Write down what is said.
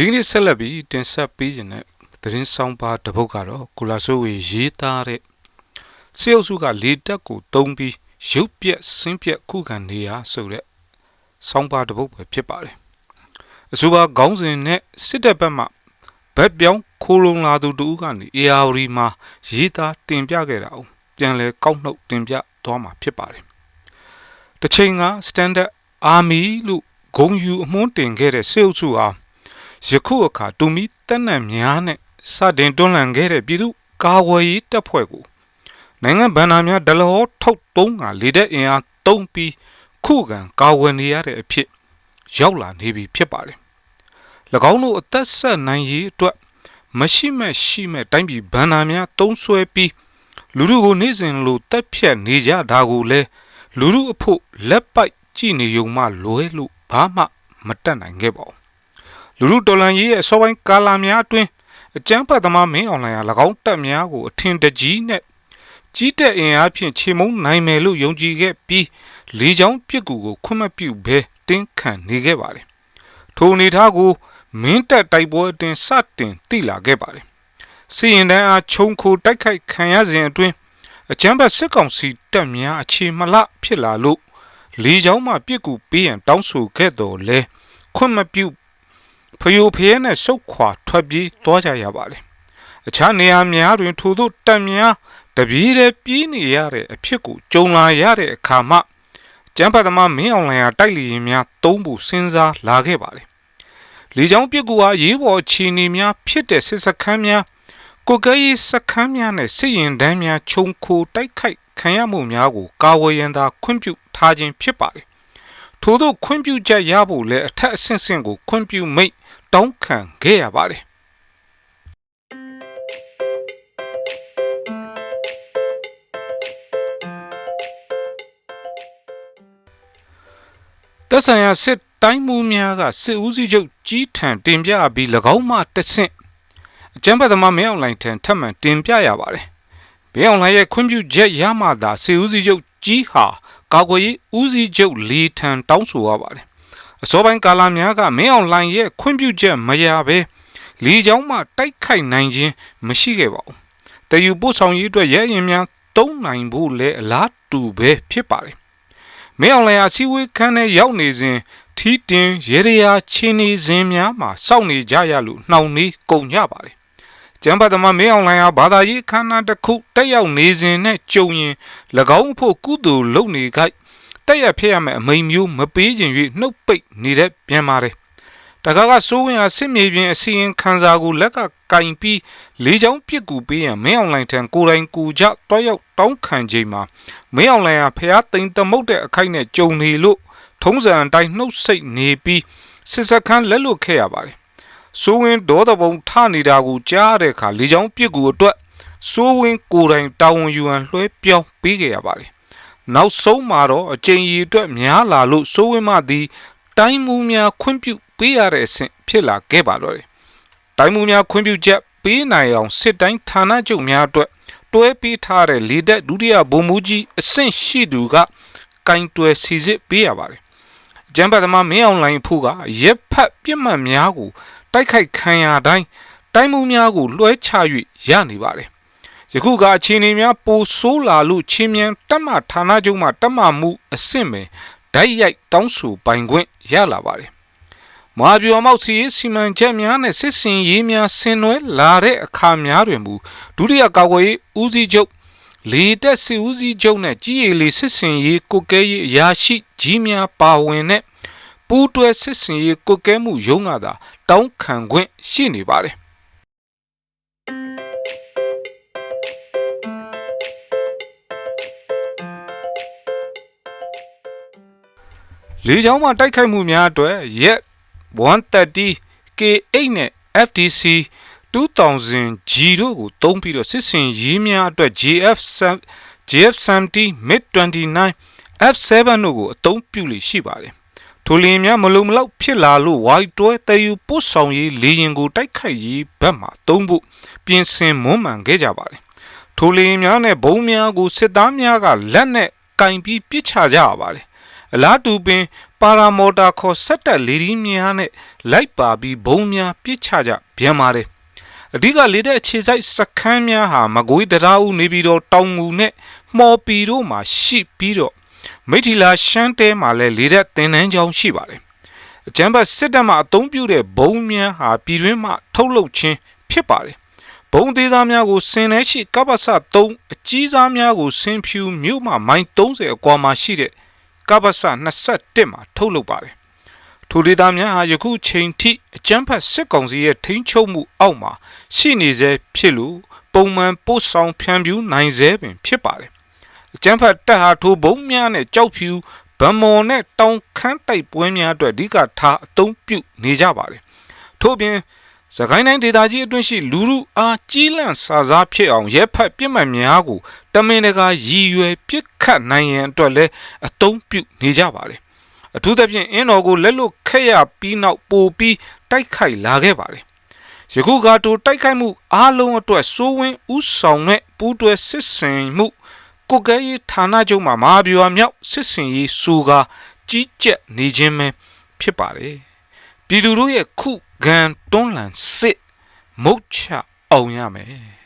ဒီကနေ့ဆက်လက်ပြီးတင်ဆက်ပေးခြင်းတဲ့သတင်းဆောင်ပါတစ်ပုဒ်ကတော့ကုလာဆိုးဝေရေးသားတဲ့စေအုပ်စုကလေတက်ကိုတုံးပြီးရုပ်ပြက်ဆင်းပြက်ခုခံနေရဆိုတဲ့ဆောင်ပါတစ်ပုဒ်ပဲဖြစ်ပါတယ်အဆိုပါခေါင်းစဉ်နဲ့စစ်တပ်ဘက်မှဗက်ပြောင်းခိုးလုံလာသူတူကနေ AR မှာရေးသားတင်ပြခဲ့တာကိုပြန်လဲကောက်နှုတ်တင်ပြသွားမှာဖြစ်ပါတယ်တစ်ချိန်က standard army လို့ဂုံယူအမွှန်းတင်ခဲ့တဲ့စေအုပ်စုဟာ ယခုအခါတူမီတက်နံများနဲ့စတင်တွန်းလှန်ခဲ့တဲ့ပြည်သူကာဝယ်ရေးတပ်ဖွဲ့ကိုနိုင်ငံဗန္နာများဒလဟောထုတ်သုံးကလေတဲ့အင်အားသုံးပြီးခုခံကာဝယ်နေရတဲ့အဖြစ် ရောက်လာနေပြီဖြစ်ပါတယ်။၎င်းတို့အသက်ဆက်နိုင်ရေးအတွက်မရှိမဲ့ရှိမဲ့တိုင်းပြည်ဗန္နာများသုံးဆွဲပြီးလူလူကိုနေ့စဉ်လိုတက်ဖြတ်နေကြတာကိုလဲလူလူအဖို့လက်ပိုက်ကြည့်နေုံမှလွဲလို့ဘာမှမတတ်နိုင်ခဲ့ပါဘူး လူလူတော်လန်ရေးရဲ့အစောပိုင်းကာလာများအတွင်းအကျန်းဖတ်သမားမင်းအွန်လိုင်းဟာ၎င်းတပ်များကိုအထင်တကြီးနဲ့ကြီးတဲ့အင်အားဖြင့်ခြေမုံနိုင်မယ်လို့ယုံကြည်ခဲ့ပြီးလေချောင်းပြစ်ကူကိုခွင့်မပြုဘဲတင်းခံနေခဲ့ပါတယ်ထိုအနေထားကိုမင်းတပ်တိုက်ပွဲအတွင်းစတင်သိလာခဲ့ပါတယ်စီရင်တန်းအားခြုံခိုတိုက်ခိုက်ခံရစဉ်အတွင်းအကျန်းဖတ်စစ်ကောင်စီတပ်များအခြေမလဖြစ်လာလို့လေချောင်းမှပြစ်ကူပေးရန်တောင်းဆိုခဲ့တော်လဲခွင့်မပြု ဖယိုဖျဲနဲ့စုတ်ခွာထွက်ပြေးသွားကြရပါတယ်အခြားနေရာများတွင်ထိုသို့တပ်များတပြေးတည်းပြေးနေရတဲ့အဖြစ်ကိုကြုံလာရတဲ့အခါမှကျန်းဖတ်သမားမင်းအောင်လှိုင်ဟာတိုက်လီရင်များသုံးဖို့စဉ်းစားလာခဲ့ပါတယ်လေကြောင်းပြစ်ကူဟာရေးပေါ်ခြေနေများဖြစ်တဲ့စစ်စခန်းများကိုကဲရေးစခန်းများနဲ့စစ်ရင်တန်းများခြုံခိုတိုက်ခိုက်ခံရမှုများကိုကာဝယ်ရန်သာခွင့်ပြုထားခြင်းဖြစ်ပါတယ် ထို့သောခွင့်ပြုချက်ရဖို့လည်းအထက်အဆင့်ဆင့်ကိုခွင့်ပြုမိတ်တောင်းခံခဲ့ရပါတယ်သက်ဆိုင်ရာစစ်တိုင်းမှုများကစစ်ဦးစီးချုပ်ကြီးထံတင်ပြပြီး၎င်းမှတဆင့်အကြမ်းဖက်သမားမင်းအောင်လှိုင်ထံထပ်မံတင်ပြရပါတယ်။မင်းအောင်လှိုင်ရဲ့ခွင့်ပြုချက်ရမှသာစစ်ဦးစီးချုပ်ကြီးဟာ ကာကွယ်ရေးဦးစီးချုပ်လီထံတောင်းဆိုရပါတယ်။အစောပိုင်းကာလများကမင်းအောင်လှိုင်ရဲ့ခွင့်ပြုချက်မရဘဲလီချောင်းမှတိုက်ခိုက်နိုင်ခြင်းမရှိခဲ့ပါဘူး။တယူပို့ဆောင်ရေးအတွက်ရဲရင်များတုံးနိုင်ဖို့လည်းအလားတူပဲဖြစ်ပါတယ်။မင်းအောင်လှိုင်အစည်းအဝေးခန်းထဲရောက်နေစဉ်ထီးတင်ရေရရာချင်းနေစဉ်များမှာစောင့်နေကြရလို့နှောင်နေကုန်ကြပါတယ်။ ကျမ်းပါသမားမင်းအောင်လှိုင်ဟာဘာသာရေးခန္ဓာတစ်ခုတက်ရောက်နေစဉ်နဲ့ကြုံရင်၎င်းဖို့ကုသိုလ်လုပ်နေခိုက်တက်ရဖြစ်ရမယ်အမိန်မျိုးမပေးခြင်း၍နှုတ်ပိတ်နေတဲ့ပြန်ပါတယ်။တခါကစိုးဝင်ဟာစစ်မြေပြင်အစီရင်ခံစာကိုလက်ကကင်ပြီးလေးချောင်းပြစ်ကူပေးရန်မင်းအောင်လှိုင်ထံကိုယ်တိုင်ကူကြတွားရောက်တောင်းခံချိန်မှာမင်းအောင်လှိုင်ဟာဖျားသိမ်သမုတ်တဲ့အခိုက်နဲ့ကြုံနေလို့ထုံးစံအတိုင်းနှုတ်ဆက်နေပြီးစစ်စခန်းလက်လွတ်ခဲ့ရပါတယ်။ စိုးဝင်းဒေါသပုံထနေတာကိုကြားတဲ့အခါလေချောင်းပြစ်ကူအတွက်စိုးဝင်းကိုယ်တိုင်တာဝန်ယူရန်လွှဲပြောင်းပေးခဲ့ရပါတယ်။နောက်ဆုံးမှာတော့အကြိမ်ရီအတွက်များလာလို့စိုးဝင်းမသည်တိုင်းမှုများခွင့်ပြုပေးရတဲ့အဆင့်ဖြစ်လာခဲ့ပါတော့တယ်။တိုင်းမှုများခွင့်ပြုချက်ပေးနိုင်အောင်စစ်တိုင်းဌာနချုပ်များအတွက်တွဲပေးထားတဲ့လေတပ်ဒုတိယဗိုလ်မှူးကြီးအဆင့်ရှိသူကကင်တွယ်စီစစ်ပေးရပါတယ်ကျမ်းပတ်သမားမင်းအောင်လိုင်းဖို့ကရက်ဖတ်ပြစ်မှတ်များကို တိုက်ခိုက်ခံရတိုင်းတိုင်းမှုများကိုလွှဲချ၍ရနေပါတယ်ယခုကအခြေအနေများပိုဆိုးလာလို့ချင်းမြန်တက်မှဌာနချုပ်မှတက်မှမှုအဆင့်ပဲဓာတ်ရိုက်တောင်းဆိုပိုင်ခွင့်ရလာပါတယ်မဟာဗျူဟာမောက်စီစီမံချက်များနဲ့စစ်စင်ရေးများဆင်နွှဲလာတဲ့အခါများတွင်မူဒုတိယကာကွယ်ရေးဦးစီးချုပ်လေတက်စီဦးစီးချုပ်နဲ့ကြီးရည်လေးစစ်စင်ရေးကိုကဲရေးအရာရှိကြီးများပါဝင်တဲ့ ပူးတွဲစစ်စင်ရေးကိုကဲမှုရုံးကသာတောင်းခံခွင့်ရှိနေပါတယ်လေကြောင်းမှတိုက်ခိုက်မှုများအတွက်ရက်130 K8 နဲ့ FDC 2000G တို့ကိုသုံးပြီးတော့စစ်စင်ရေးများအတွက် GF GF70 MiG29 F7 တို့ကိုအသုံးပြုလေရှိပါတယ် ထိုလင်းများမလုံမလောက်ဖြစ်လာလို့ဝိုက်တွဲတယူပို့ဆောင်ရေးလေရင်ကိုတိုက်ခိုက်ရေးဘက်မှသုံးဖို့ပြင်ဆင်မွမ်းမံခဲ့ကြပါတယ်ထိုလင်းများနဲ့ဘုံများကိုစစ်သားများကလက်နဲ့ကင်ပြီးပစ်ချကြရပါတယ်အလားတူပင်ပါရာမော်တာခေါ်ဆက်တက်လေဒီများနဲ့လိုက်ပါပြီးဘုံများပြစ်ချကြပြန်ပါတယ်အဓိကလေတဲ့အခြေစိုက်စခန်းများဟာမကွေးတရားဦးနေပြီးတော့တောင်ငူနဲ့မှော်ပီတို့မှာရှိပြီးတော့ မိထီလာရှမ်းတဲမှာလည်းလေတဲ့တင်တန်းကြောင်းရှိပါတယ်အကြမ်းဖက်စစ်တပ်မှအုံပြုတဲ့ဘုံများဟာပြည်တွင်းမှထုတ်လုပ်ခြင်းဖြစ်ပါတယ်ဘုံသေးစားများကိုစင်နေရှိကပ္ပစ3အကြီးစားများကိုစင်ဖြူမြို့မှမိုင်30အကွာမှာရှိတဲ့ကပ္ပစ21မှာထုတ်လုပ်ပါတယ်ထိုဒေသများဟာယခုချိန်ထိအကြမ်းဖက်စစ်ကောင်စီရဲ့ထိန်းချုပ်မှုအောက်မှာရှိနေစေဖြစ်လို့ပုံမှန်ပို့ဆောင်ဖြန့်ဖြူးနိုင်စေပင်ဖြစ်ပါတယ် အကြမ်းဖက်တပ်ဟာထိုဘုံများနဲ့ကြောက်ဖြူဗမော်နဲ့တောင်ခမ်းတိုက်ပွဲများအတွက်အဓိကထားအသုံးပြုနေကြပါတယ်ထို့ပြင်စကိုင်းတိုင်းဒေသကြီးအတွင်းရှိလူလူအားကြီးလန့်စာစားဖြစ်အောင်ရဲဖက်ပြစ်မှတ်များကိုတမင်တကာရည်ရွယ်ပြစ်ခတ်နိုင်ရန်အတွက်လည်းအသုံးပြုနေကြပါတယ်အထူးသဖြင့်အင်းတော်ကိုလက်လွတ်ခက်ရပြီးနောက်ပိုပြီးတိုက်ခိုက်လာခဲ့ပါတယ်ယခုကတိုတိုက်ခိုက်မှုအားလုံးအတွက်စိုးဝင်းဥဆောင်တဲ့ပူးတွဲစစ်စင်မှု ကိုကဲရေးဌာနချုပ်မှာမဟာဗျူဟာမြောက်စစ်စင်ရေးစူကာကြီးကြက်နေခြင်းပဲဖြစ်ပါတယ်ပြည်သူတို့ရဲ့ခုခံတွန်းလှန်စစ်မုတ်ချအောင်ရမယ်